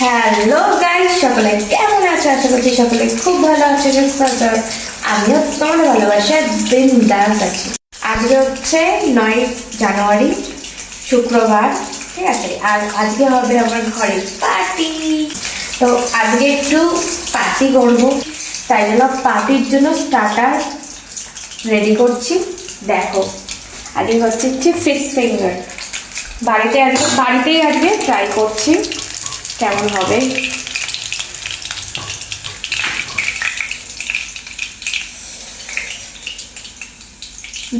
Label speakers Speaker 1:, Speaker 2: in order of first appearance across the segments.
Speaker 1: Hello guys, সকলে কেমন আছে? আশা করছি সকলে খুব ভালো আছে আমিও তোমাদের ভালোবাসায় বিন্দাস আছি। আজকে হচ্ছে নয় জানুয়ারি, শুক্রবার, ঠিক আছে? আর আজকে হবে আমার ঘরে পার্টি তো আজকে একটু পার্টি করব। তাই জন্য পার্টির জন্য স্টার্টার রেডি করছি। দেখো, আজকে হচ্ছে হচ্ছে ফিশ ফিঙ্গার বাড়িতে আজকে, বাড়িতেই আজকে ট্রাই করছি। কেমন হবে?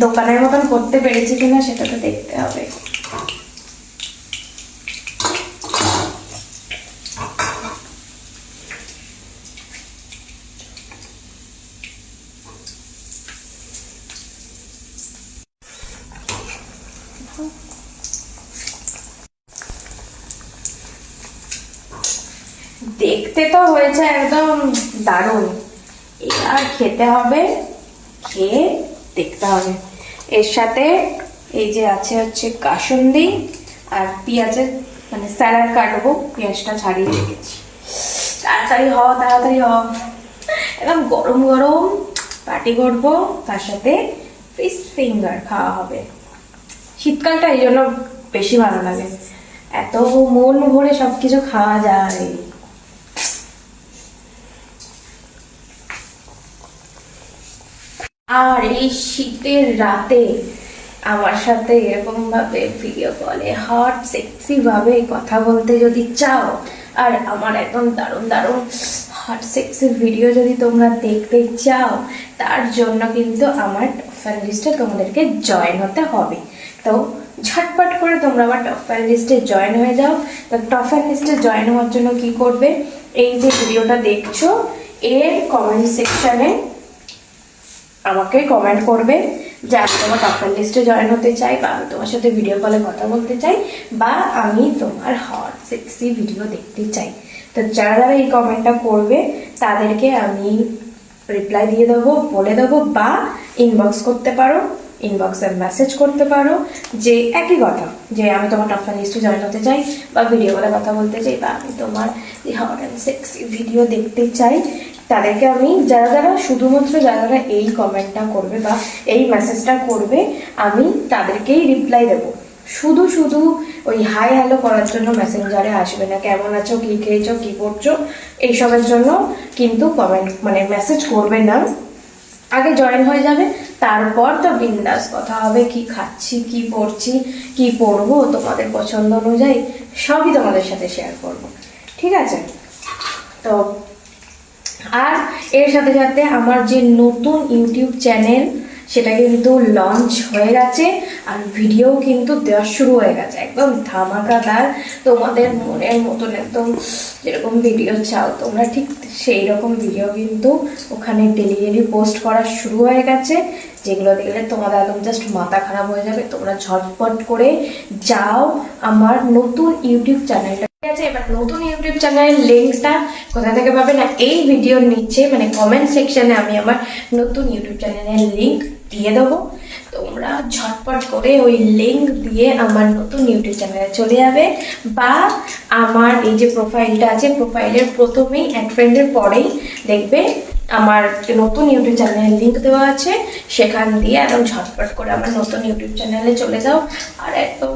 Speaker 1: দোকানের মতন করতে পেরেছি কিনা সেটা তো দেখতে হবে। দেখতে তো হয়েছে একদম দারুণ। এবার খেতে হবে, খেয়ে দেখতে হবে। এর সাথে এই যে আছে হচ্ছে কাসুন্দি আর পেঁয়াজের মানে স্যালাড কাটবো, পেঁয়াজটা ছাড়িয়ে রেখেছি। তাড়াতাড়ি হ তাড়াতাড়ি হ একদম গরম গরম পাটি করব তার সাথে ফিশ ফিঙ্গার খাওয়া হবে। শীতকালটা এই জন্য বেশি ভালো লাগে। এত মন ভরে সবকিছু খাওয়া যায়। আর এই শীতের রাতে আমার সাথে এরকম ভাবে ভিডিও কলে হট সেক্সি ভাবে কথা বলতে যদি চাও, আর আমার একদম দারুণ দারুণ হট সেক্সি ভিডিও যদি তোমরা দেখতে চাও, তার জন্য কিন্তু আমার টপ লিস্টে তোমাদেরকে জয়েন হতে হবে। তো ঝটপট করে তোমরা আমার টপ ফ্যান লিস্টে জয়েন হয়ে যাও। তো টপ ফ্যান লিস্টে জয়েন হওয়ার জন্য কি করবে? এই যে ভিডিওটা দেখছ, এর কমেন্ট সেকশনে আমাকে কমেন্ট করবে যে আমি তোমার টপার লিস্টে জয়েন হতে চাই বা আমি তোমার সাথে ভিডিও কলে কথা বলতে চাই বা আমি তোমার হট সেক্সি ভিডিও দেখতে চাই। তো যারা যারা এই কমেন্টটা করবে, তাদেরকে আমি রিপ্লাই দিয়ে দেবো, বলে দেবো বা ইনবক্স করতে পারো ইনবক্সে মেসেজ করতে পারো যে একই কথা, যে আমি তোমার টপ লিস্টে জয়েন হতে চাই বা ভিডিও কলে কথা বলতে চাই বা আমি তোমার হট অ্যান্ড সেক্সি ভিডিও দেখতে চাই। তাদেরকে আমি, যারা যারা, শুধুমাত্র যারা যারা এই কমেন্টটা করবে বা এই মেসেজটা করবে, আমি তাদেরকেই রিপ্লাই দেব। শুধু শুধু ওই হাই হ্যালো করার জন্য মেসেঞ্জারে আসবে না। কেমন আছো, কি খেয়েছো, কি করছ, এইসবের জন্য কিন্তু কমেন্ট মানে মেসেজ করবে না। আগে জয়েন হয়ে যাবে, তারপর তো বিন্দাস কথা হবে, কি খাচ্ছি, কি পড়ছি, কি পড়ব, তোমাদের পছন্দ অনুযায়ী সবই তোমাদের সাথে শেয়ার করব। ঠিক আছে? তো আর এর সাথে সাথে আমার যে নতুন ইউটিউব চ্যানেল, সেটা কিন্তু লঞ্চ হয়ে গেছে আর ভিডিও কিন্তু দেওয়া শুরু হয়ে গেছে। একদম ধামাকাদার। তোমাদের মনের মতন একদম যেরকম ভিডিও চাও, তোমরা ঠিক সেই রকম ভিডিও কিন্তু ওখানে ডেলি ডেলি পোস্ট করা শুরু হয়ে গেছে। যেগুলো দেখলে তোমাদের একদম জাস্ট মাথা খারাপ হয়ে যাবে, তোমরা ঝটপট করে যাও আমার নতুন ইউটিউব চ্যানেলটা। ঠিক আছে, এবার নতুন ইউটিউব চ্যানেলের লিঙ্কটা কোথা থেকে পাবে না, এই ভিডিওর নিচে মানে কমেন্ট সেকশনে আমি আমার নতুন ইউটিউব চ্যানেলের লিঙ্ক দিয়ে দেবো। তোমরা ঝটপট করে ওই লিঙ্ক দিয়ে আমার নতুন ইউটিউব চ্যানেলে চলে যাবে বা আমার এই যে প্রোফাইলটা আছে প্রোফাইলের প্রথমেই অ্যাড ফ্রেন্ডের পরেই দেখবে আমার নতুন ইউটিউব চ্যানেলের লিঙ্ক দেওয়া আছে, সেখান দিয়ে একদম ঝটপট করে আমার নতুন ইউটিউব চ্যানেলে চলে যাও আর একদম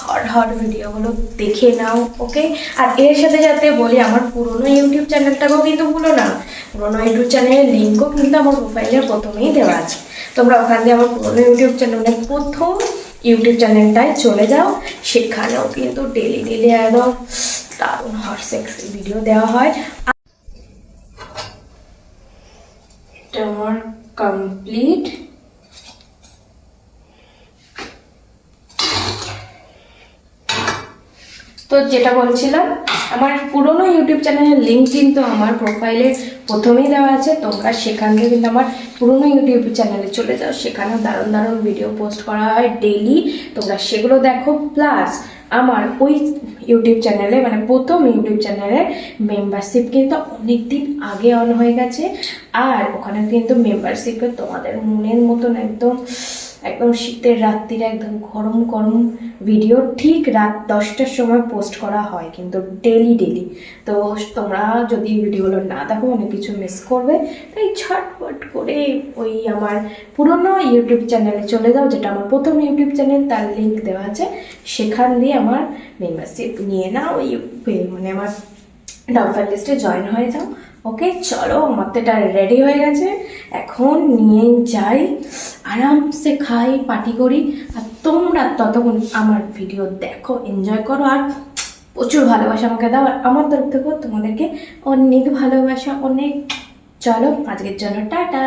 Speaker 1: হট হট ভিডিওগুলো দেখে নাও ওকে আর এর সাথে সাথে বলি, আমার পুরনো ইউটিউব চ্যানেলটাকেও কিন্তু ভুলো না। পুরোনো ইউটিউব চ্যানেলের লিঙ্কও কিন্তু আমার প্রোফাইলের প্রথমেই দেওয়া আছে। তোমরা ওখান দিয়ে আমার পুরনো ইউটিউব চ্যানেল প্রথম ইউটিউব চ্যানেলটায় চলে যাও। সেখানেও কিন্তু ডেলি ডেলি একদম দারুণ হট সেক্সি ভিডিও দেওয়া হয়। এটা আমার কমপ্লিট তো যেটা বলছিলাম, আমার পুরনো ইউটিউব চ্যানেলের লিঙ্ক কিন্তু আমার প্রোফাইলে প্রথমেই দেওয়া আছে। তোমরা সেখান থেকে কিন্তু আমার পুরনো ইউটিউব চ্যানেলে চলে যাও। সেখানেও দারুণ দারুণ ভিডিও পোস্ট করা হয় ডেইলি তোমরা সেগুলো দেখো। প্লাস আমার ওই ইউটিউব চ্যানেলে মানে প্রথম ইউটিউব চ্যানেলে মেম্বারশিপ কিন্তু অনেক দিন আগে অন হয়ে গেছে। আর ওখানে কিন্তু মেম্বারশিপে তোমাদের মনের মতন একদম একদম শীতের রাত্রিরে একদম গরম গরম ভিডিও ঠিক রাত দশটার সময় পোস্ট করা হয় কিন্তু ডেলি ডেলি তো তোমরা যদি ভিডিওগুলো না দেখো, অনেক কিছু মিস করবে। তাই ছটপট করে ওই আমার পুরনো ইউটিউব চ্যানেলে চলে যাও, যেটা আমার প্রথম ইউটিউব চ্যানেল তার লিঙ্ক দেওয়া আছে। সেখান দিয়ে আমার মেম্বারশিপ নিয়ে নাও, ওই মানে আমার ডাউনফার লিস্টে জয়েন হয়ে যাও। ওকে চলো এটা রেডি হয়ে গেছে। এখন নিয়ে যাই, আরামসে খাই পার্টি করি। আর তোমরা ততক্ষণ আমার ভিডিও দেখো এনজয় করো। আর প্রচুর ভালোবাসা আমাকে দাও। আর আমার তরফ থেকেও তোমাদেরকে অনেক ভালোবাসা, অনেক। চলো, আজকের জন্য টাটা।